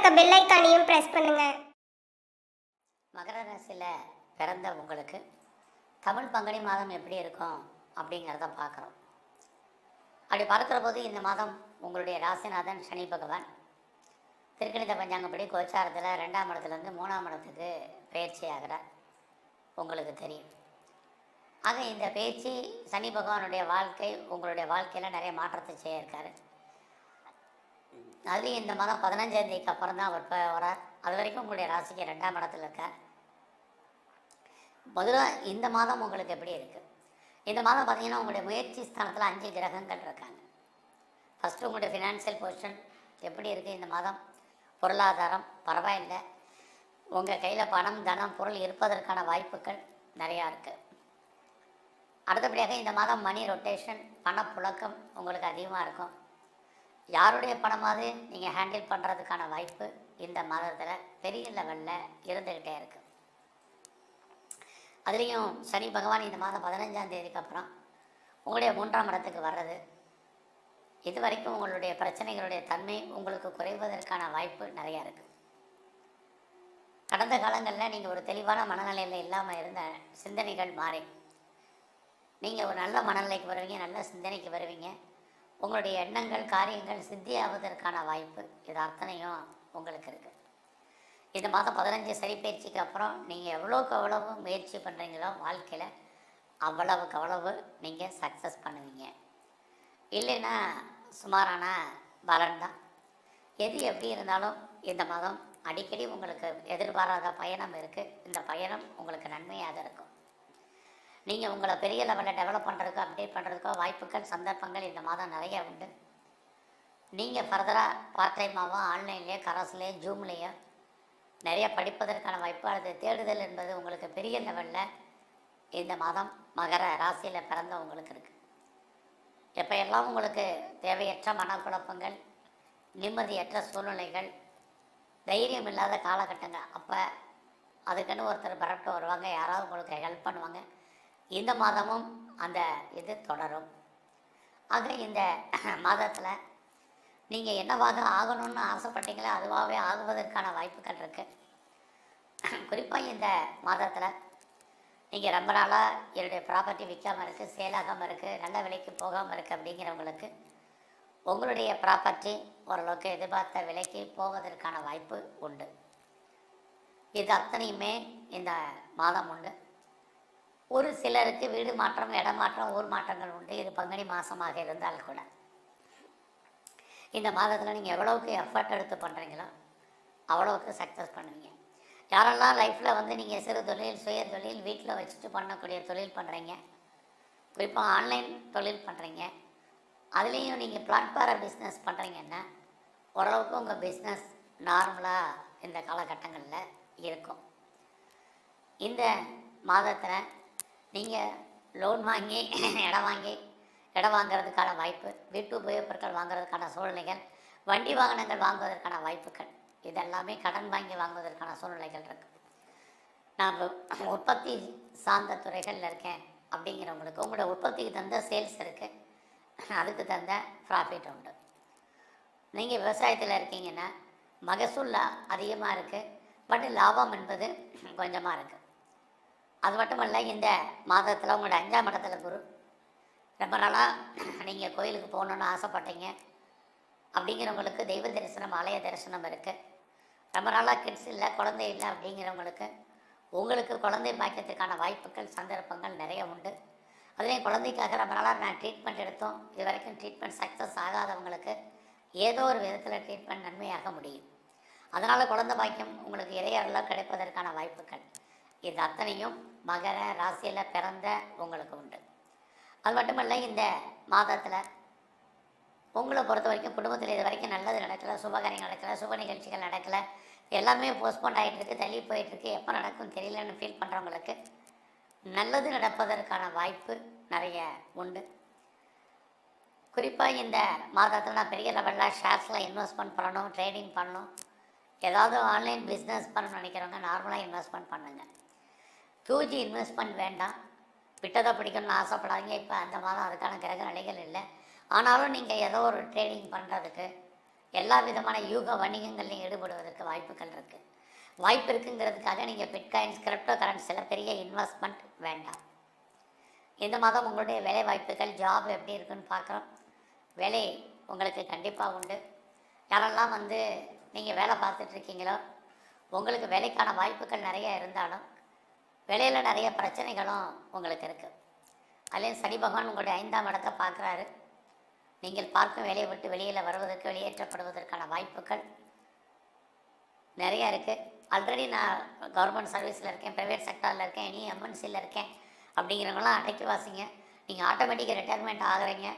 இருக்க பெல் ஐக்கானையும் பிரஸ் பண்ணுங்க. மகர ராசியில் பிறந்த உங்களுக்கு தமிழ் பங்குனி மாதம் எப்படி இருக்கும் அப்படிங்கிறத பார்க்குறோம். அப்படி பார்க்குற போது இந்த மாதம் உங்களுடைய ராசிநாதன் சனி பகவான். திருக்கணித பஞ்சாங்கப்படி கோச்சாரத்தில் ரெண்டாம் இடத்துலேருந்து மூணாம் இடத்துக்கு பயிற்சி ஆகிறார். உங்களுக்கு தெரியும். ஆக இந்த பேச்சு சனி பகவானுடைய வாழ்க்கை உங்களுடைய வாழ்க்கையில் நிறைய மாற்றத்தை செய்ய இருக்காரு. அதுலேயும் இந்த மாதம் பதினஞ்சாம் தேதிக்கு அப்புறம் தான் அவர் இப்போ வரார் அது வரைக்கும் உங்களுடைய ராசிக்கு ரெண்டாம் இடத்துல இருக்கார் முதல்ல இந்த மாதம் உங்களுக்கு எப்படி இருக்குது இந்த மாதம் பார்த்தீங்கன்னா உங்களுடைய முயற்சி ஸ்தானத்தில் அஞ்சு கிரகங்கள் இருக்காங்க. ஃபஸ்ட்டு உங்களுடைய ஃபினான்ஷியல் பொசிஷன் எப்படி இருக்குது இந்த மாதம்? பொருளாதாரம் பரவாயில்லை. உங்கள் கையில் பணம் தனம் பொருள் இருப்பதற்கான வாய்ப்புகள் நிறையா இருக்குது அடுத்தபடியாக இந்த மாதம் மணி ரொட்டேஷன் பணப்புழக்கம் உங்களுக்கு அதிகமாக இருக்கும். யாருடைய பணமாவது நீங்கள் ஹேண்டில் பண்ணுறதுக்கான வாய்ப்பு இந்த மாதத்தில் பெரிய லெவலில் இருந்துக்கிட்டே இருக்கு. அதுலேயும் சனி பகவான் இந்த மாதம் பதினஞ்சாம் தேதிக்கு அப்புறம் உங்களுடைய மூன்றாம் இடத்துக்கு வர்றது. இது வரைக்கும் உங்களுடைய பிரச்சனைகளுடைய தன்மை உங்களுக்கு குறைவதற்கான வாய்ப்பு நிறையா இருக்குது கடந்த காலங்களில் நீங்கள் ஒரு தெளிவான மனநிலையில் இல்லாமல் இருந்த சிந்தனைகள் மாறி. நீங்கள் ஒரு நல்ல மனநிலைக்கு வருவீங்க நல்ல சிந்தனைக்கு வருவீங்க. உங்களுடைய எண்ணங்கள் காரியங்கள் சித்தியாவதற்கான வாய்ப்பு இது அத்தனையும் உங்களுக்கு இருக்குது இந்த மாதம் பதினஞ்சு சரி பயிற்சிக்கு அப்புறம் நீங்கள் எவ்வளோக்கு எவ்வளவு முயற்சி பண்ணுறீங்களோ வாழ்க்கையில் அவ்வளவுக்கு அவ்வளவு நீங்கள் சக்ஸஸ் பண்ணுவீங்க. இல்லைன்னா சுமாரான பலன் தான். எது எப்படி இருந்தாலும் இந்த மாதம் அடிக்கடி உங்களுக்கு எதிர்பாராத பயணம் இருக்குது இந்த பயணம் உங்களுக்கு நன்மையாக இருக்கும். நீங்கள் உங்களை பெரிய லெவலில் டெவலப் பண்ணுறதுக்கோ அப்டேட் பண்ணுறதுக்கோ வாய்ப்புகள் சந்தர்ப்பங்கள் இந்த மாதம் நிறைய உண்டு. நீங்கள் ஃபர்தராக பார்ட் டைமாகவும் ஆன்லைன்லேயோ கரஸ்லேயோ ஜூம்லேயோ நிறைய படிப்பதற்கான வாய்ப்பு அல்லது தேடுதல் என்பது உங்களுக்கு பெரிய லெவலில் இந்த மாதம் மகர ராசியில் பிறந்த உங்களுக்கு இருக்குது இப்போ எல்லாம் உங்களுக்கு தேவையற்ற மனக்குழப்பங்கள் நிம்மதியற்ற சூழ்நிலைகள் தைரியம் இல்லாத காலகட்டங்கள் அப்போ அதுக்குன்னு ஒருத்தர் பரப்பிட்டு வருவாங்க யாராவது உங்களுக்கு ஹெல்ப் பண்ணுவாங்க. இந்த மாதமும் அந்த இது தொடரும். ஆக இந்த மாதத்தில் நீங்கள் என்னவாக ஆகணும்னு ஆசைப்பட்டீங்களோ அதுவாகவே ஆகுவதற்கான வாய்ப்புகள் இருக்குது குறிப்பாக இந்த மாதத்தில் நீங்கள் ரொம்ப நாளாக என்னுடைய ப்ராப்பர்ட்டி விற்காமல் இருக்குது சேலாகாமல் இருக்குது நல்ல விலைக்கு போகாமல் இருக்குது அப்படிங்கிறவங்களுக்கு உங்களுடைய ப்ராப்பர்ட்டி ஓரளவுக்கு எதிர்பார்த்த விலைக்கு போவதற்கான வாய்ப்பு உண்டு. இது அத்தனையுமே இந்த மாதம் உண்டு. ஒரு சிலருக்கு வீடு மாற்றம் இடம் மாற்றம் ஊர் மாற்றங்கள் உண்டு. இது பங்குனி மாதமாக இருந்தால் கூட. இந்த மாதத்தில் நீங்கள் எவ்வளோவுக்கு எஃபர்ட் எடுத்து பண்ணுறீங்களோ அவ்வளோவுக்கு சக்ஸஸ் பண்ணுவீங்க. யாரெல்லாம் லைஃப்பில் வந்து நீங்கள் சிறு தொழில் சுய தொழில் வீட்டில் வச்சுட்டு பண்ணக்கூடிய தொழில் பண்ணுறீங்க குறிப்பாக ஆன்லைன் தொழில் பண்ணுறீங்க அதுலேயும் நீங்கள் பிளாட்ஃபார பிஸ்னஸ் பண்ணுறீங்கன்னா ஓரளவுக்கு உங்கள் பிஸ்னஸ் நார்மலாக இந்த காலகட்டங்களில் இருக்கும். இந்த மாதத்தில் நீங்கள் லோன் வாங்கி இடம் வாங்கி இடம் வாங்குறதுக்கான வாய்ப்பு வீட்டு உபயோகப் பொருட்கள் வாங்குறதுக்கான சூழ்நிலைகள் வண்டி வாகனங்கள் வாங்குவதற்கான வாய்ப்புகள் இதெல்லாமே கடன் வாங்கி வாங்குவதற்கான சூழ்நிலைகள் இருக்குது நான் உற்பத்தி சார்ந்த துறைகளில் இருக்கேன் அப்படிங்கிறவங்களுக்கு உங்களோட உற்பத்திக்கு தகுந்த சேல்ஸ் இருக்குது அதுக்கு தகுந்த ப்ராஃபிட் உண்டு. நீங்கள் விவசாயத்தில் இருக்கீங்கன்னா மகசூல் அதிகமாக இருக்குது பட் லாபம் என்பது கொஞ்சமாக இருக்குது அது மட்டும் இல்லை இந்த மாதத்தில் உங்களோட அஞ்சாம் இடத்துல குரு ரொம்ப நாளாக நீங்கள் கோயிலுக்கு போகணுன்னு ஆசைப்பட்டீங்க. அப்படிங்கிறவங்களுக்கு தெய்வ தரிசனம் ஆலய தரிசனம் இருக்குது ரொம்ப நாளாக கிட்ஸ் இல்லை குழந்தை இல்லை அப்படிங்கிறவங்களுக்கு உங்களுக்கு குழந்தை பாக்கியத்துக்கான வாய்ப்புகள் சந்தர்ப்பங்கள் நிறைய உண்டு. அதுலேயும் குழந்தைக்காக ரொம்ப நாளாக நான் ட்ரீட்மெண்ட் எடுத்தோம். இது வரைக்கும் ட்ரீட்மெண்ட் சக்ஸஸ் ஆகாதவங்களுக்கு ஏதோ ஒரு விதத்தில் ட்ரீட்மெண்ட் நன்மையாக முடியும். அதனால் குழந்தை பாக்கியம் உங்களுக்கு இறையரெல்லாம் கிடைப்பதற்கான வாய்ப்புகள். இது அத்தனையும் மகர ராசியில் பிறந்த உங்களுக்கு உண்டு. அது மட்டுமல்ல இந்த மாதத்தில் உங்களை பொறுத்த வரைக்கும் குடும்பத்தில் இது வரைக்கும் நல்லது நடக்கலை சுபகாரியம் நடக்கலை சுப நிகழ்ச்சிகள் நடக்கலை. எல்லாமே போஸ்ட்போன் ஆகிட்டுருக்கு தள்ளி போயிட்டுருக்கு எப்போ நடக்கும் தெரியலன்னு ஃபீல் பண்ணுறவங்களுக்கு நல்லது நடப்பதற்கான வாய்ப்பு நிறைய உண்டு. குறிப்பாக இந்த மாதத்தில் நான் பெரிய லெவலில் ஷேர்ஸில் இன்வெஸ்ட்மெண்ட் பண்ணணும் ட்ரேடிங் பண்ணணும். ஏதாவது ஆன்லைன் பிஸ்னஸ் பண்ணணும்னு நினைக்கிறவங்க நார்மலாக இன்வெஸ்ட்மெண்ட் பண்ணுங்கள் டூஜி இன்வெஸ்ட்மெண்ட் வேண்டாம். விட்டதை பிடிக்கணும்னு ஆசைப்படாதீங்க. இப்போ அந்த மாதம் அதுக்கான கிரக நிலைகள் இல்லை. ஆனாலும் நீங்கள் ஏதோ ஒரு ட்ரேடிங் பண்ணுறதுக்கு எல்லா விதமான யூக வணிகங்கள்லையும் ஈடுபடுவதற்கு வாய்ப்புகள் இருக்குது வாய்ப்பு இருக்குங்கிறதுக்காக நீங்கள் பிட்காயின்ஸ் கிரிப்டோ கரன்சியில் பெரிய இன்வெஸ்ட்மெண்ட் வேண்டாம். இந்த மாதம் உங்களுடைய வேலை வாய்ப்புகள் ஜாப் எப்படி இருக்குன்னு பார்க்குறோம். வேலை உங்களுக்கு கண்டிப்பாக உண்டு. யாரெல்லாம் வந்து நீங்கள் வேலை பார்த்துட்ருக்கீங்களோ உங்களுக்கு வேலைக்கான வாய்ப்புகள் நிறைய இருந்தாலும் வேலையில் நிறைய பிரச்சனைகளும் உங்களுக்கு இருக்குது அதுலேயும் சனி பகவான் உங்களுடைய ஐந்தாம் இடத்தை பார்க்குறாரு. நீங்கள் பார்க்கும் வேலையை விட்டு வெளியில் வருவதற்கு வெளியேற்றப்படுவதற்கான வாய்ப்புகள் நிறையா இருக்குது ஆல்ரெடி நான் கவர்மெண்ட் சர்வீஸில் இருக்கேன் ப்ரைவேட் செக்டாரில் இருக்கேன் இனி எம்என்சியில் இருக்கேன் அப்படிங்கிறவங்களாம் அடக்கி வாசிங்க. நீங்கள் ஆட்டோமேட்டிக்காக ரிட்டையர்மெண்ட் ஆகுறீங்க.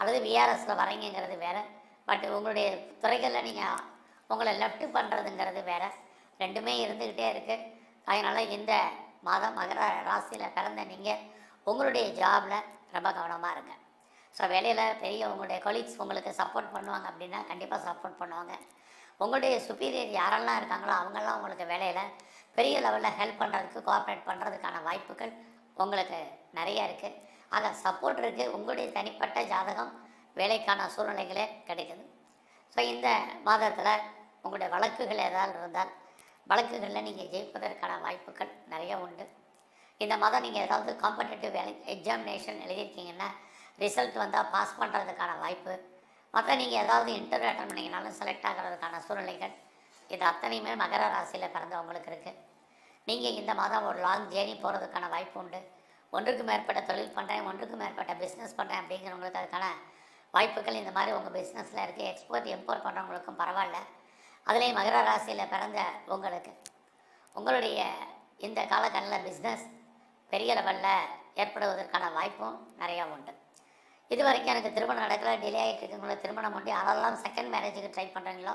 அல்லது விஆர்எஸில் வரீங்கிறது வேறு. பட் உங்களுடைய துறைகளில் நீங்கள் உங்களை லெஃப்ட் பண்ணுறதுங்கிறது வேறு. ரெண்டுமே இருந்துக்கிட்டே இருக்குது அதனால் இந்த மாதம் மகர ராசியில் பிறந்த நீங்கள் உங்களுடைய ஜாபில் ரொம்ப கவனமாக இருங்க. ஸோ வேலையில் பெரிய உங்களுடைய கொலீக்ஸ் உங்களுக்கு சப்போர்ட் பண்ணுவாங்க அப்படின்னா கண்டிப்பாக சப்போர்ட் பண்ணுவாங்க. உங்களுடைய சுப்பீரியர் யாரெல்லாம் இருக்காங்களோ அவங்கெல்லாம் உங்களுக்கு வேலையில் பெரிய லெவலில் ஹெல்ப் பண்ணுறதுக்கு கோஆப்ரேட் பண்ணுறதுக்கான வாய்ப்புகள் உங்களுக்கு நிறைய இருக்குது ஆக சப்போர்ட் இருக்குது உங்களுடைய தனிப்பட்ட ஜாதகம் வேலைக்கான சூழ்நிலைகளே கிடைக்குது. ஸோ இந்த மாதத்தில் உங்களுடைய வழக்குகள் ஏதாவது இருந்தால் வழக்குகளில் நீங்கள் ஜெயிப்பதற்கான வாய்ப்புகள் நிறைய உண்டு. இந்த மாதம் நீங்கள் ஏதாவது காம்படேட்டிவ் எக்ஸாமினேஷன் எழுதியிருக்கீங்கன்னா ரிசல்ட் வந்தால் பாஸ் பண்ணுறதுக்கான வாய்ப்பு. மற்ற நீங்கள் ஏதாவது இன்டர்வியூ அட்டன் பண்ணிங்கனாலும் செலக்ட் ஆகிறதுக்கான சூழ்நிலைகள் இது அத்தனையுமே மகர ராசியில் பிறந்தவங்களுக்கு இருக்குது நீங்கள் இந்த மாதம் ஒரு லாங் ஜேர்னி போகிறதுக்கான வாய்ப்பு உண்டு. ஒன்றுக்கு மேற்பட்ட தொழில் பண்ணுறேன் ஒன்றுக்கு மேற்பட்ட பிஸ்னஸ் பண்ணுறேன் அப்படிங்கிறவங்களுக்கு அதுக்கான வாய்ப்புகள் இந்த மாதிரி உங்கள் பிஸ்னஸில் இருக்குது எக்ஸ்போர்ட் இம்போர்ட் பண்ணுறவங்களுக்கும் பரவாயில்ல. அதுலேயும் மகர ராசியில் பிறந்த உங்களுக்கு உங்களுடைய இந்த காலகட்டத்தில் பிஸ்னஸ் பெரிய லெவலில் ஏற்படுவதற்கான வாய்ப்பும் நிறையா உண்டு. இது வரைக்கும் எனக்கு திருமணம் நடக்கல டிலே ஆகிட்டு இருக்குங்களோ திருமணம் பண்ணி அதெல்லாம் செகண்ட் மேரேஜுக்கு ட்ரை பண்ணுறீங்களோ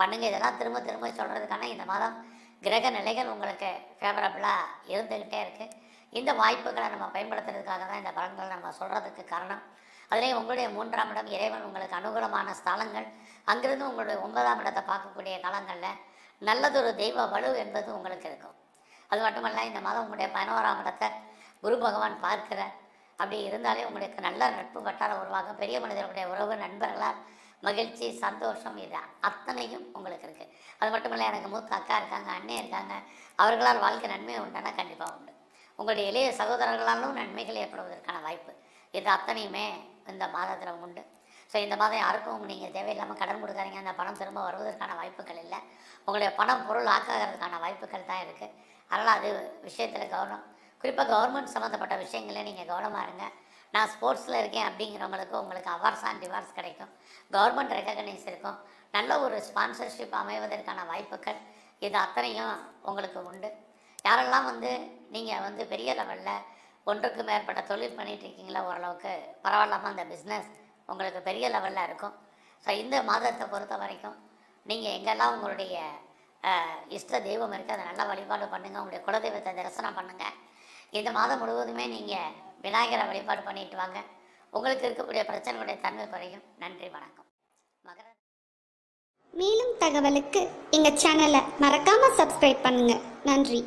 பண்ணுங்கள் இதெல்லாம் திரும்ப திரும்ப சொல்கிறதுக்கான இந்த மாதம் கிரக நிலைகள் உங்களுக்கு ஃபேவரபுளாக இருந்துக்கிட்டே இருக்குது இந்த வாய்ப்புகளை நம்ம பயன்படுத்துறதுக்காக தான் இந்த பலன்கள் நம்ம சொல்கிறதுக்கு காரணம். அதுலேயும் உங்களுடைய மூன்றாம் இடம் இறைவன் உங்களுக்கு அனுகூலமான ஸ்தலங்கள். அங்கிருந்து உங்களுடைய ஒன்பதாம் இடத்தை பார்க்கக்கூடிய காலங்களில் நல்லதொரு தெய்வ வலு என்பது உங்களுக்கு இருக்கும். அது மட்டுமல்ல இந்த மாதம் உங்களுடைய பதினோராம் இடத்தை குரு பகவான் பார்க்கிற அப்படி இருந்தாலே உங்களுக்கு நல்ல நட்பு வட்டாரம் உருவாகும் பெரிய மனிதர்களுடைய உறவு நண்பர்களால் மகிழ்ச்சி சந்தோஷம் இது அத்தனையும் உங்களுக்கு இருக்குது அது மட்டும் இல்லை எனக்கு மூத்த அக்கா இருக்காங்க அண்ணன் இருக்காங்க அவர்களால் வாழ்க்கை நன்மை உண்டானா கண்டிப்பாக உண்டு. உங்களுடைய இளைய சகோதரர்களாலும் நன்மைகள் ஏற்படுவதற்கான வாய்ப்பு. இது அத்தனையுமே இந்த மாதத்தில் உண்டு. ஸோ இந்த மாதம் யாருக்கும் நீங்கள் தேவையில்லாமல் கடன் கொடுக்காதீங்க. அந்த பணம் திரும்ப வருவதற்கான வாய்ப்புகள் இல்லை. உங்களுடைய பணம் பொருள் ஆக்காகிறதுக்கான வாய்ப்புகள் தான் இருக்குது அதனால் அது விஷயத்தில் கவனம். குறிப்பாக கவர்மெண்ட் சம்மந்தப்பட்ட விஷயங்களில் நீங்கள் கவனமாக இருங்க. நான் ஸ்போர்ட்ஸில் இருக்கேன் அப்படிங்கிறவங்களுக்கு உங்களுக்கு அவார்ட்ஸ் அண்ட் ரிவார்ட்ஸ் கிடைக்கும். கவர்மெண்ட் ரெக்கக்னைஸ் இருக்கும். நல்ல ஒரு ஸ்பான்சர்ஷிப் அமைவதற்கான வாய்ப்புகள் இது அத்தனையும் உங்களுக்கு உண்டு. யாரெல்லாம் வந்து நீங்கள் வந்து பெரிய லெவலில் ஒன்றுக்கு மேற்பட்ட தொழில் பண்ணிட்டு இருக்கீங்களா ஓரளவுக்கு? பரவாயில்லாமல் அந்த பிஸ்னஸ் உங்களுக்கு பெரிய லெவலில் இருக்கும். ஸோ இந்த மாதத்தை பொறுத்த வரைக்கும் நீங்கள் எங்கெல்லாம் உங்களுடைய இஷ்ட தெய்வம் இருக்குது அதை நல்லா வழிபாடு பண்ணுங்கள் உங்களுடைய குலதெய்வத்தை தரிசனம் பண்ணுங்கள் இந்த மாதம் முழுவதுமே நீங்கள் விநாயகரை வழிபாடு பண்ணிட்டு வாங்க. உங்களுக்கு இருக்கக்கூடிய பிரச்சனைகளுடைய தன்மை குறையும். நன்றி வணக்கம். மகர மேலும் தகவலுக்கு எங்கள் சேனலை மறக்காமல் சப்ஸ்கிரைப் பண்ணுங்கள் நன்றி.